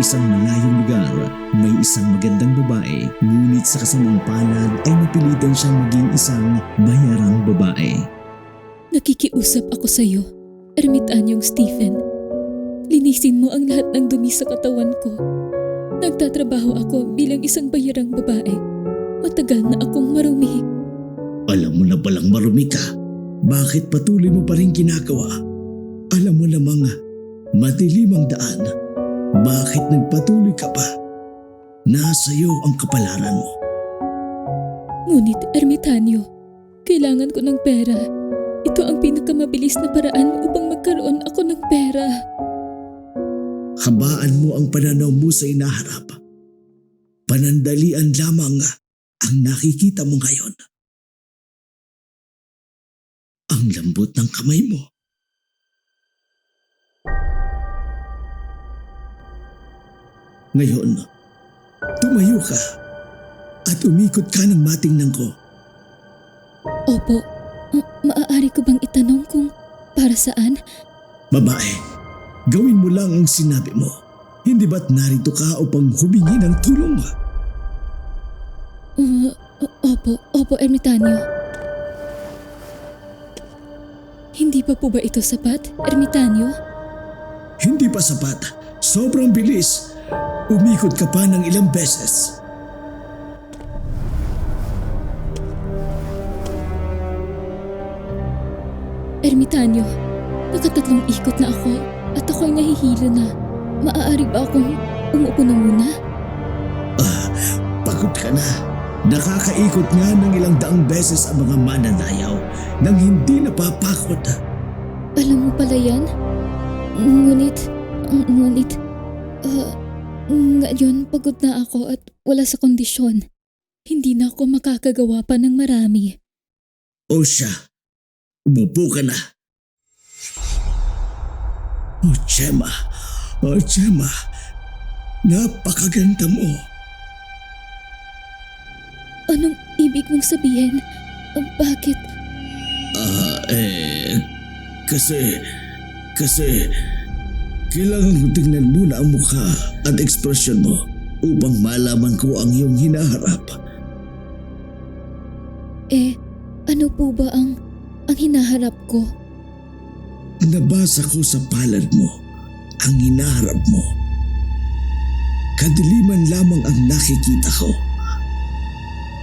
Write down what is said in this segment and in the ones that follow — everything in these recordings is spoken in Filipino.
Sa isang malayong lugar, may isang magandang babae, ngunit sa kasamang palad ay napilitan siyang maging isang bayarang babae. Nakikiusap ako sa iyo, ermitanyong Stephen. Linisin mo ang lahat ng dumi sa katawan ko. Nagtatrabaho ako bilang isang bayarang babae. Matagal na akong marumi. Alam mo na palang marumi ka. Bakit patuloy mo pa rin ginagawa? Alam mo namang madilim ang daan. Bakit nagpatuloy ka pa? Nasa iyo ang kapalaran mo. Ngunit, ermitanyo, kailangan ko ng pera. Ito ang pinakamabilis na paraan upang magkaroon ako ng pera. Habaan mo ang pananaw mo sa inaharap. Panandalian lamang ang nakikita mo ngayon. Ang lambot ng kamay mo. Ngayon, tumayo ka at umikot ka ng matingnan ko. Opo, ma- maaari ko bang itanong kung para saan? Babae, gawin mo lang ang sinabi mo. Hindi ba't narito ka upang humingi ng tulong? Uh, opo, opo, ermitanyo. Hindi pa po ba ito sapat, ermitanyo? Hindi pa sapat. Sobrang bilis. Umikot ka pa ng ilang beses. Ermitanyo, nakatatlong ikot na ako at ako'y nahihilo na. Maaari ba akong umupo na muna? Ah, pagod ka na. Nakakaikot nga ng ilang daang beses ang mga mananayaw nang hindi napapakot. Alam mo pala yan? Ngunit, ng- ngunit, ah, ngayon pagod na ako at wala sa kondisyon. Hindi na ako makakagawa pa ng marami. O siya, umupo ka na. O Gemma, o Gemma, napakaganda mo. Anong ibig mong sabihin? Bakit? Ah, eh, kasi, kasi, kailangan ko tingnan muna ang mukha at ekspresyon mo upang malaman ko ang iyong hinaharap. Eh, ano po ba ang, ang hinaharap ko? Nabasa ko sa palad mo ang hinaharap mo. Kadiliman lamang ang nakikita ko.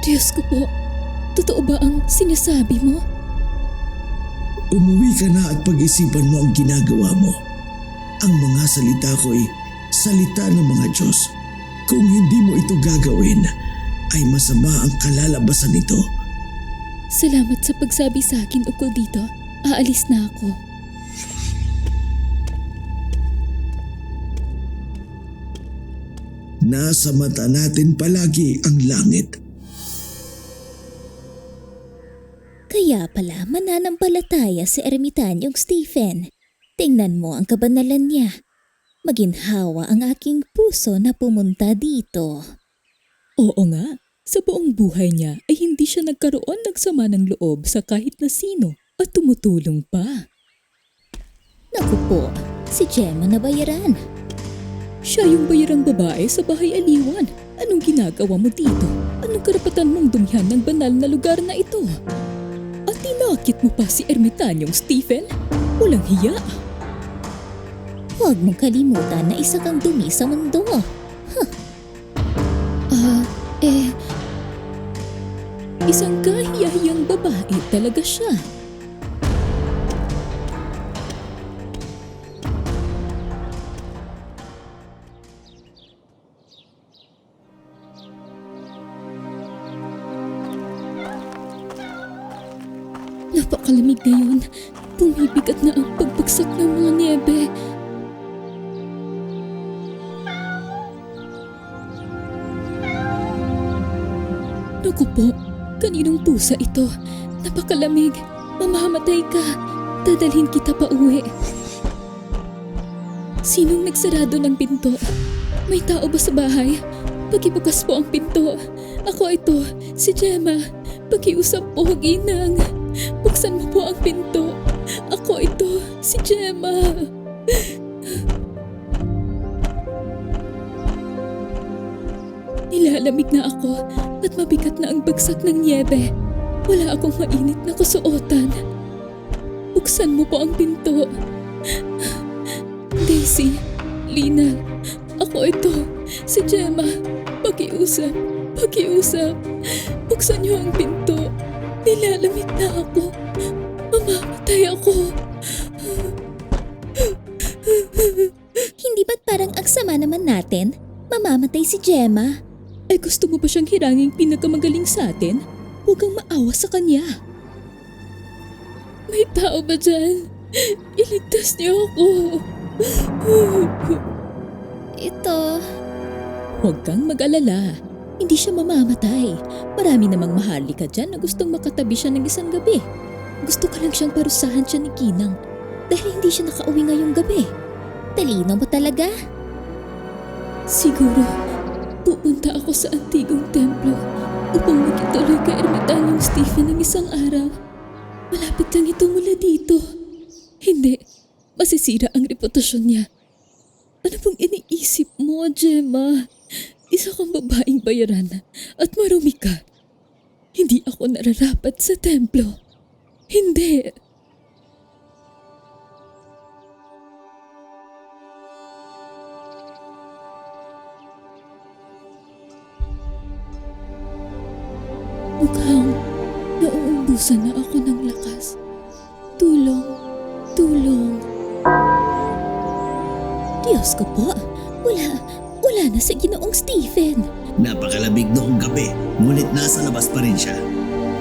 Diyos ko po, totoo ba ang sinasabi mo? Umuwi ka na at pag-isipan mo ang ginagawa mo. Ang mga salita ko'y salita ng mga Diyos. Kung hindi mo ito gagawin, ay masama ang kalalabasan nito. Salamat sa pagsabi sa akin ukol dito. Aalis na ako. Nasa mata natin palagi ang langit. Kaya pala mananampalataya si ermitanyong Stephen. Tingnan mo ang kabanalan niya. Maginhawa ang aking puso na pumunta dito. Oo nga, sa buong buhay niya ay hindi siya nagkaroon ng sama ng loob sa kahit na sino at tumutulong pa. Naku po, si Gemma na bayaran. Siya yung bayarang babae sa bahay aliwan. Anong ginagawa mo dito? Anong karapatan mong dumihan ng banal na lugar na ito? At tinakit mo pa si ermitanyong Stephen? Walang hiya. Huwag mong kalimutan na isa kang dumi sa mundo. Ah, eh... Isang kahiyahiyang babae talaga siya. Napakalamig ngayon. Bumibigat na ang pagbagsak ng mga niebe. Naku po, kaninong pusa ito? Napakalamig. Mamamatay ka. Dadalhin kita pa uwi. Sinong nagsarado ng pinto? May tao ba sa bahay? Pakibukas po ang pinto. Ako ito, si Gemma. Pakiusap po, ginang. Buksan mo po ang pinto. Ako ito, si Gemma. Nilalamig na ako at mabigat na ang bagsak ng niebe. Wala akong mainit na kasuotan. Buksan mo po ang pinto. Daisy, Lina, ako ito, si Gemma. Pakiusap, pakiusap. Buksan niyo ang pinto. Nilalamig na ako. Mamamatay ako. Hindi ba't parang ang sama naman natin? Mamamatay si Gemma. Gusto mo ba siyang hiranging pinakamagaling sa atin? Huwag kang maawa sa kanya. May tao ba dyan? Iligtas niyo ako. Ito, Huwag kang mag-alala. Hindi siya mamamatay. Marami namang mahalika dyan na gustong makatabi siya ng isang gabi. Gusto ka lang siyang parusahan siya ni Kinang dahil hindi siya nakauwi ngayong gabi. talino mo talaga. Siguro, pupunta ako sa antigong templo upang makituloy kay Ermitanyong Stephen ng isang araw. Malapit lang ito mula dito. Hindi, masisira ang reputasyon niya. Ano bang iniisip mo, Gemma? Isa kang babaeng bayaran at marumi ka. Hindi ako nararapat sa templo. Hindi. Mukhang nauubusan na ako ng lakas. Tulong, tulong. Diyos ko po, wala, wala na si Ginoong Stephen. Napakalabig noong gabi, ngunit nasa labas pa rin siya.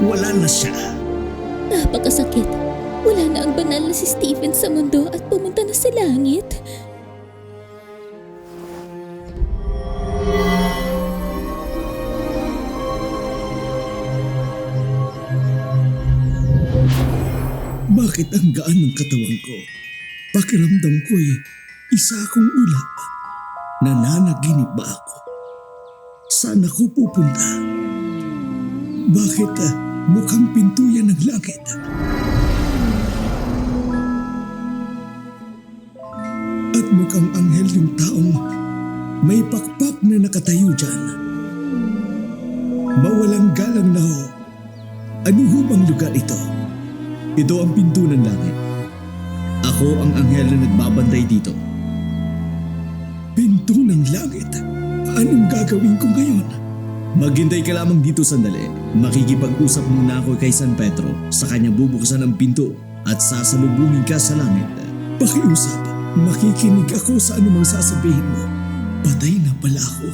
Wala na siya. Napakasakit. Wala na ang banal na si Stephen sa mundo at pumunta na sa langit. Bakit ang gaan ng katawan ko? Pakiramdam ko ay isa akong ulap. Nananaginip ba ako? Saan ako pupunta? Bakit ah, mukhang pinto yan ng langit? At mukhang anghel yung taong may pakpak na nakatayo dyan. Mawalang galang na ho. Ano ho bang lugar ito? Ito ang pinto ng langit. Ako ang anghel na nagbabantay dito. Pinto ng langit? Anong gagawin ko ngayon? Maghintay ka lamang dito sandali. Makikipag-usap muna ako kay San Pedro sa kanya bubuksan ang pinto at sasalubungin ka sa langit. Pakiusap, makikinig ako sa anumang sasabihin mo. Patay na pala ako.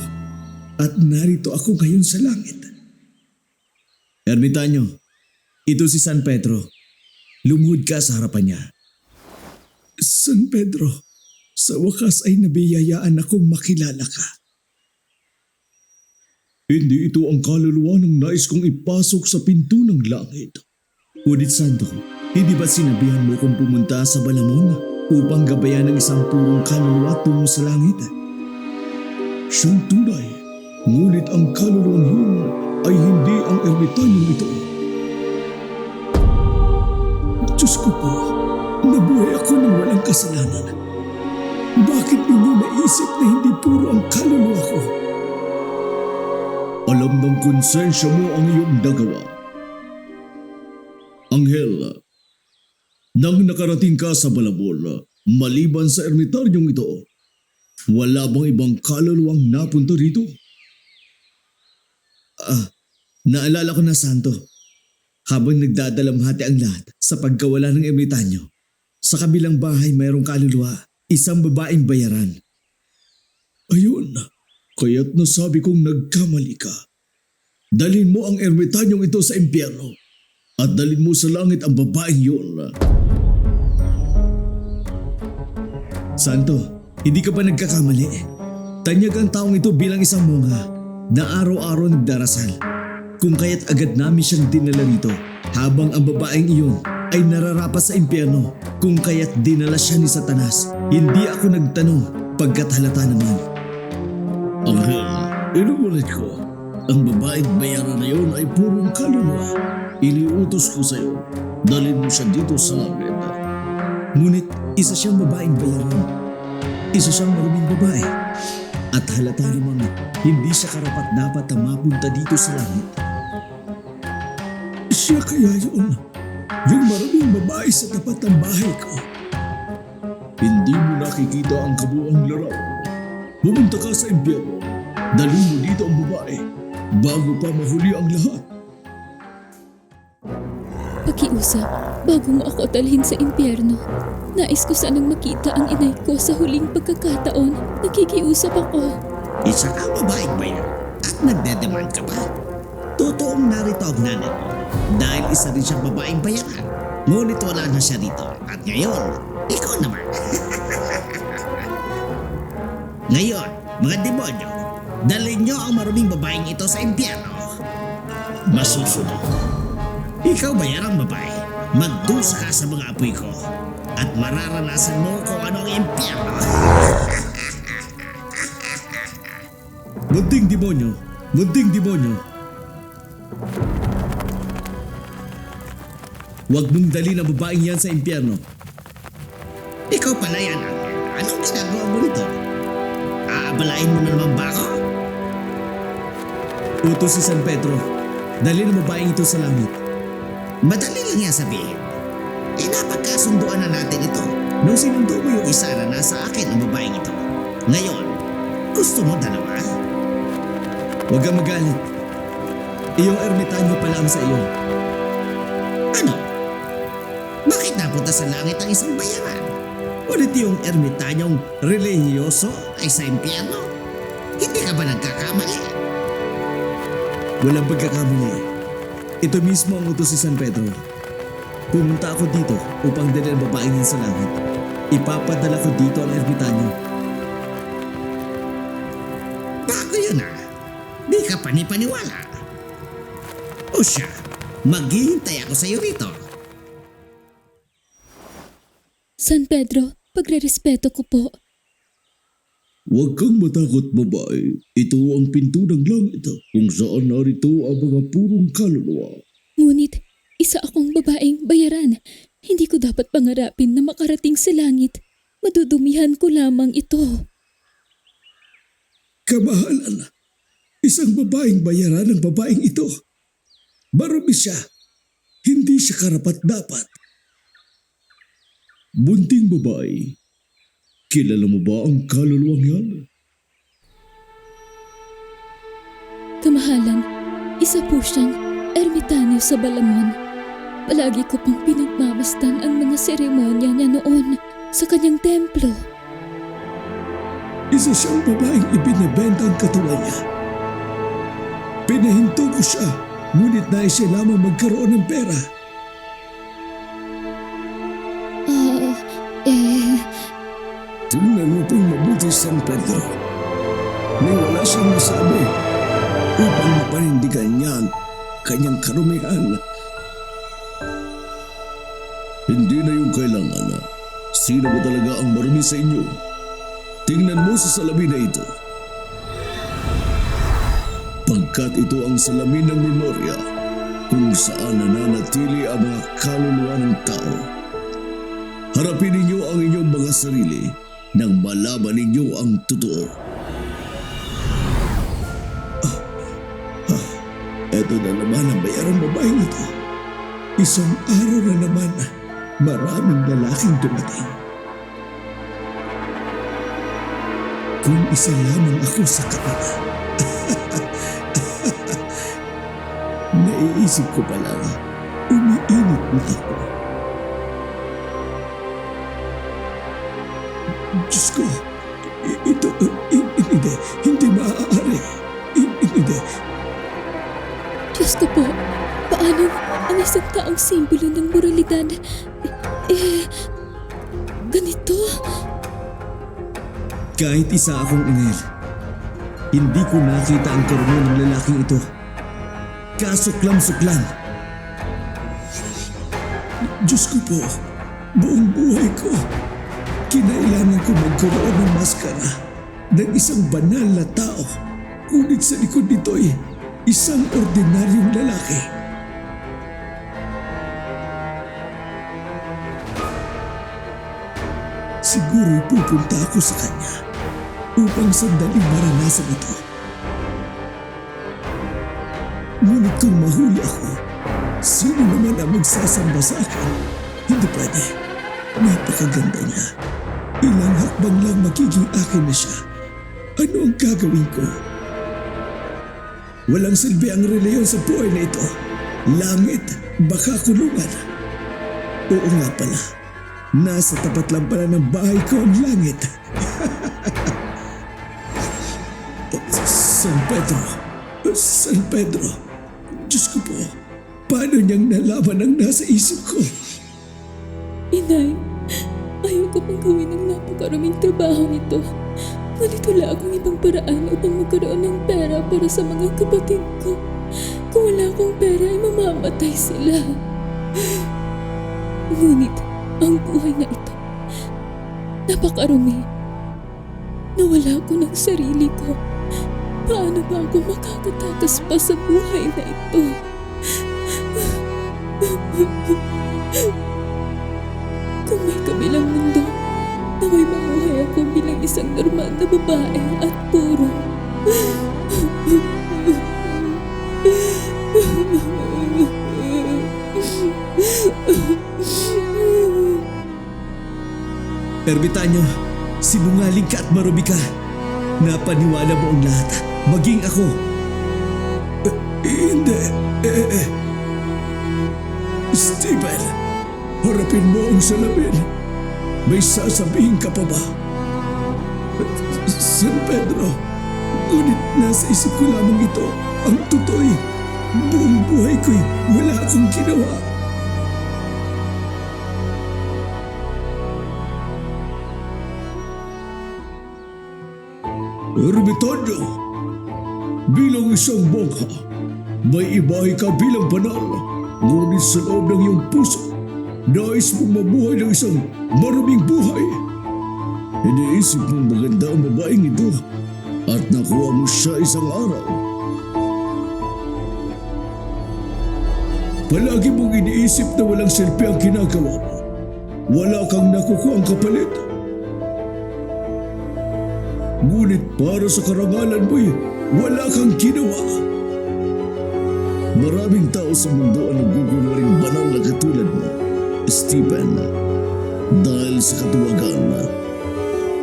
At narito ako ngayon sa langit. Ermitanyo, ito si San Pedro. Lumuhod ka sa harapan niya. San Pedro, sa wakas ay nabiyayaan akong makilala ka. Hindi ito ang kaluluwa ng nais kong ipasok sa pinto ng langit. Ngunit Santo, hindi ba sinabihan mo kong pumunta sa Balamon upang gabayan ng isang purong kaluluwa tungo sa langit? Siyang tunay, ngunit ang kaluluwang yun ay hindi ang ermitanyong ito. Diyos ko po, nabuhay ako ng walang kasalanan. Bakit ninyo naisip na hindi puro ang kaluluwa ko? Alam ng konsensya mo ang iyong nagawa. Anghel, nang nakarating ka sa Balabol, maliban sa ermitaryong ito, wala bang ibang kaluluwang napunta rito? Ah, naalala ko na, Santo habang nagdadalamhati ang lahat sa pagkawala ng ermitanyo. Sa kabilang bahay mayroong kaluluwa, isang babaeng bayaran. Ayun, kaya't nasabi kong nagkamali ka. Dalhin mo ang ermitanyong ito sa impyerno at dalhin mo sa langit ang babaeng yun. Santo, hindi ka pa nagkakamali. Tanyag ang taong ito bilang isang monga na araw-araw nagdarasal kung kaya't agad namin siyang dinala rito habang ang babaeng iyon ay nararapat sa impyerno kung kaya't dinala siya ni Satanas. Hindi ako nagtanong pagkat halata naman. Anghel, inuulit ko. Ang babaeng bayaran na yun ay purong kaluluwa. Iniutos ko sa iyo, dalhin mo siya dito sa langit. Ngunit isa siyang babaeng bayaran. Isa siyang maruming babae. At halata namang hindi siya karapat dapat na mapunta dito sa langit. Siya kaya yun. Yung maraming babae sa tapat ng bahay ko. Hindi mo nakikita ang kabuang larawan. Pumunta ka sa impyerno. Dalhin mo dito ang babae bago pa mahuli ang lahat. Pakiusap, bago mo ako dalhin sa impyerno. Nais ko sanang makita ang inay ko sa huling pagkakataon. Nakikiusap ako. Isa ka babaeng bayan at nagdedemand ka pa. Totoong narito ang nanay mo dahil isa rin siyang babaeng bayaran. Ngunit wala na siya rito at ngayon, ikaw naman. ngayon, mga demonyo, dalhin niyo ang maruming babaeng ito sa impyerno. Masusunod. Ikaw bayarang babae, magdusa ka sa mga apoy ko at mararanasan mo kung ano ang impyerno. Munting demonyo! Munting demonyo! Huwag mong dali ng babaeng yan sa impyerno. Ikaw pala yan, Angel. Anong ginagawa mo nito? Aabalain mo na naman ba ako? Utos si San Pedro. Dali ng babaeng ito sa langit. Madali lang yan sabihin. Eh napagkasunduan na natin ito. Nung sinundo mo yung isa na nasa akin ang babaeng ito. Ngayon, gusto mo dalawa? Huwag kang magalit. Iyong ermitanyo pa lang sa iyo. Ano? Bakit napunta sa langit ang isang bayaran? Ulit yung ermitanyong relihiyoso ay sa impyerno? Hindi ka ba nagkakamali? Walang pagkakamali. Ito mismo ang utos si San Pedro. Pumunta ako dito upang dalhin ang babaeng yan sa langit. Ipapadala ko dito ang ermitanyo. Bago yun ah. Di ka panipaniwala. O siya, maghihintay ako sa iyo rito. San Pedro, pagre-respeto ko po. Huwag kang matakot babae. Ito ang pinto ng langit kung saan narito ang mga purong kaluluwa. Ngunit, isa akong babaeng bayaran. Hindi ko dapat pangarapin na makarating sa langit. Madudumihan ko lamang ito. Kamahalan, isang babaeng bayaran ng babaeng ito. Marumi siya. Hindi siya karapat dapat. Bunting babae, kilala mo ba ang kaluluwang yan? Kamahalan, isa po siyang ermitanyo sa Balamon. Palagi ko pang pinagmamastan ang mga seremonya niya noon sa kanyang templo. Isa siyang babaeng ibinebenta ang katawan niya. Pinahinto ko siya, ngunit nais siya lamang magkaroon ng pera. Mabuti San Pedro. May wala siyang masabi upang mapanindigan niya ang kanyang karumihan. Hindi na yung kailangan. Sino ba talaga ang marumi sa inyo? Tingnan mo sa salamin na ito. Pagkat ito ang salamin ng memorya kung saan nananatili ang mga kaluluwa ng tao. Harapin ninyo ang inyong mga sarili nang malaman ninyo ang totoo. Ah, ah, na naman ang bayarang babaeng ito. Isang araw na naman, maraming lalaking dumating. Kung isa lamang ako sa kanila. Naiisip ko pa lang, umiinit na ako. Diyos ko, ito, hindi, hindi maaari. Hindi, Diyos ko po, paano ang isang taong simbolo ng moralidad? Eh, ganito? kahit isa akong ingel, hindi ko nakita ang karunong ng lalaking ito. Kasuklam-suklam. Diyos ko po, buong buhay ko, kinailangan ko magkaroon ng maskara ng isang banal na tao. Ngunit sa likod nito'y isang ordinaryong lalaki. Siguro'y pupunta ako sa kanya upang sandaling maranasan ito. Ngunit kung mahuli ako, sino naman ang magsasamba sa akin? Hindi pwede. Napakaganda niya. Ilang hakbang lang magiging akin na siya. Ano ang gagawin ko? Walang silbi ang reliyon sa buhay na ito. Langit, baka kulungan. Oo nga pala. Nasa tapat lang pala ng bahay ko ang langit. San Pedro. San Pedro. Diyos ko po. Paano niyang nalaman ang nasa isip ko? Inay, ayaw ko pang gawin ang napakaraming trabaho nito. Ngunit wala akong ibang paraan upang magkaroon ng pera para sa mga kapatid ko. Kung wala akong pera ay mamamatay sila. Ngunit ang buhay na ito, napakarumi. Nawala ko ng sarili ko. Paano ba ako makakatakas pa sa buhay na ito? Isang normal na babae at puro. Ermitanyo, sinungaling ka at marubi ka. Napaniwala mo ang lahat, maging ako. Eh, hindi. Eh, eh. Stephen, harapin mo ang salamin. May sasabihin ka pa ba? San Pedro, ngunit nasa isip ko lamang ito. Ang totoo'y buong buhay ko'y wala akong ginawa. Ermitanyo, bilang isang bongha, may ibahay ka bilang banal, ngunit sa loob ng iyong puso, nais mong mabuhay ng isang maraming buhay. Iniisip mong maganda ang babaeng ito at nakuha mo siya isang araw. Palagi mong iniisip na walang silbi ang ginagawa mo. Wala kang nakukuha ang kapalit. Ngunit para sa karangalan mo'y wala kang ginawa. Maraming tao sa mundo ang nagugunwaring banal na katulad mo, Stephen. Dahil sa katuwagan,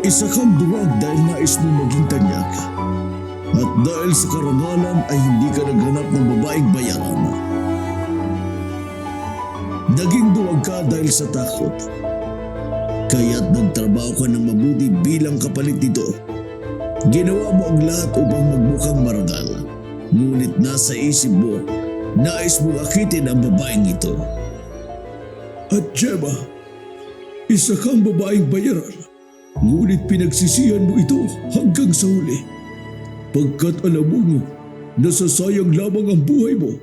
isa kang duwag dahil nais mo maging tanyag. At dahil sa karangalan ay hindi ka naghanap ng babaeng bayaran. Naging duwag ka dahil sa takot. Kaya't nagtrabaho ka ng mabuti bilang kapalit nito. Ginawa mo ang lahat upang magmukhang marangal. Ngunit nasa isip mo, nais mo akitin ang babaeng ito. At Gemma, isa kang babaeng bayaran. Ngunit pinagsisihan mo ito hanggang sa huli. Pagkat alam mo nasasayang lamang ang buhay mo.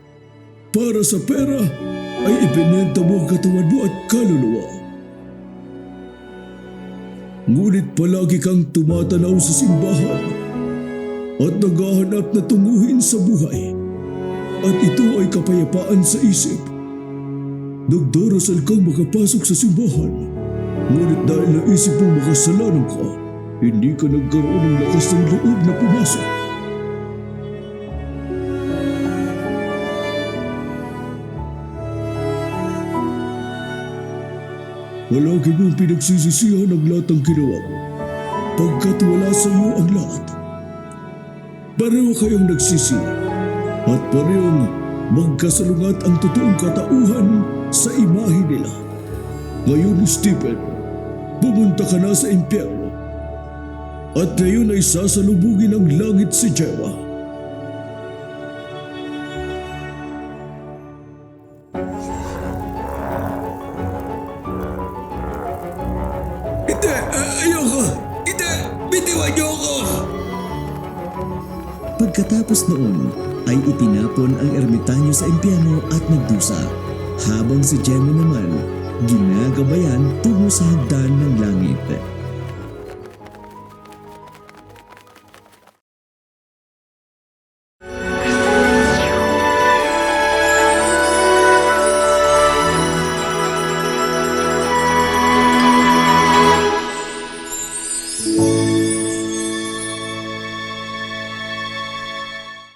Para sa pera ay ibinenta mo ang katawan mo at kaluluwa. Ngunit palagi kang tumatanaw sa simbahan at naghahanap na tunguhin sa buhay. At ito ay kapayapaan sa isip. Nagdarasal kang makapasok sa simbahan. Ngunit dahil naisip mong makasalanan ka, hindi ka nagkaroon ng lakas ng loob na pumasok. Palagi mong pinagsisisihan ang lahat ng ginawa mo. Pagkat wala sa iyo ang lahat. Pareho kayong nagsisi at parehong magkasalungat ang totoong katauhan sa imahe nila. Ngayon, Stephen, pumunta ka na sa impyerno. At ngayon ay sasalubugin ng langit si Gemma. Hindi! Ayoko! Hindi! Bitiwan niyo ako! Pagkatapos noon ay itinapon ang ermitanyo sa impyerno at nagdusa, habang si Gemma naman ginagabayan tungo sa hagdan ng langit.